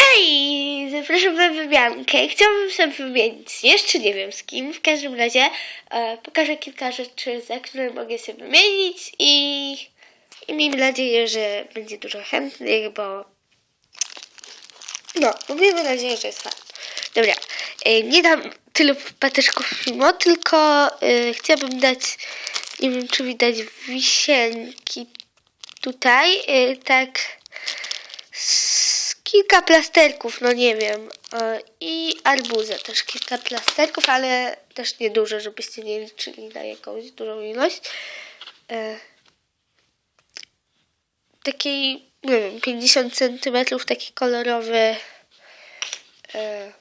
Hej! Zapraszam na wymiankę. Chciałabym sobie wymienić, jeszcze nie wiem z kim. W każdym razie e, pokażę kilka rzeczy, za które mogę się wymienić i, i miejmy nadzieję, że będzie dużo chętnych, bo no, miejmy nadzieję, że jest fajnie. Dobra, e, nie dam tylu patyczków mimo, tylko e, chciałabym dać, nie wiem czy widać wisienki tutaj, e, tak kilka plasterków, no nie wiem, e, i arbuza też kilka plasterków, ale też nie dużo, żebyście nie liczyli na jakąś dużą ilość. E, Takiej, nie wiem, 50 centymetrów, taki kolorowy, e,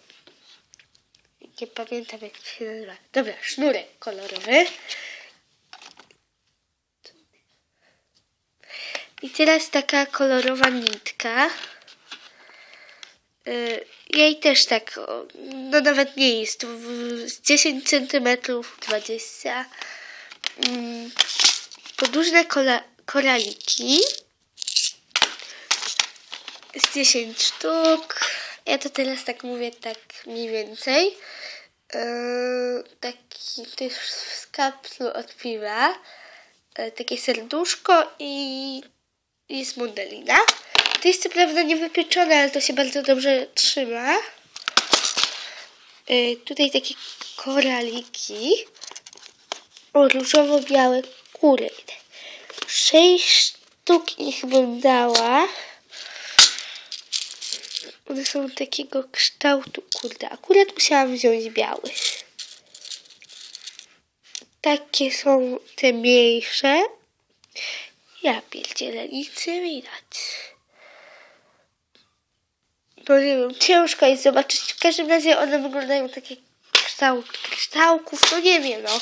nie pamiętam jak się nazywa. Dobra, sznurek kolorowy. I teraz taka kolorowa nitka. Y, Jej też tak, no nawet nie jest, w- z 10 centymetrów, 20. Mm, Podłużne koraliki. Z 10 sztuk. Ja to teraz tak mówię, tak mniej więcej. Yy, taki też z kapslu od piwa. Yy, takie serduszko i jest modelina. To jest co prawda nie wypieczone, ale to się bardzo dobrze trzyma. Yy, tutaj takie koraliki. O, różowo-białe kury. Sześć sztuk ich bym dała. One są takiego kształtu. Kurde, akurat musiałam wziąć biały. Takie są te mniejsze. Ja pierdzielę, nic nie widać. No nie wiem, ciężko jest zobaczyć. W każdym razie one wyglądają takie kształt kryształków, no nie wiem, no.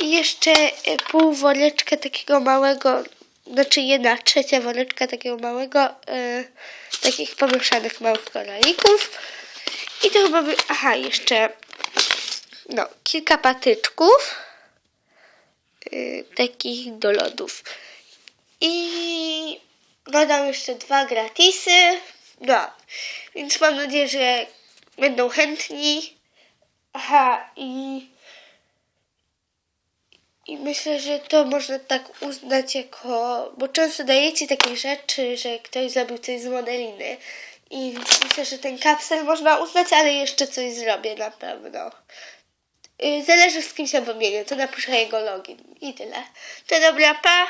I jeszcze e, pół woreczka takiego małego, znaczy jedna trzecia woreczka takiego małego, e, takich pomieszanych małych koralików. I to chyba by, aha, jeszcze, no, kilka patyczków, y, takich do lodów. I dodam jeszcze dwa gratisy. No, więc mam nadzieję, że będą chętni. Aha, i, i myślę, że to można tak uznać jako. Bo często dajecie takie rzeczy, że ktoś zrobił coś z modeliny. I myślę, że ten kapsel można uznać, ale jeszcze coś zrobię na pewno. Y, Zależy z kim się wymienię, to napiszę jego login i tyle. To dobra, pa!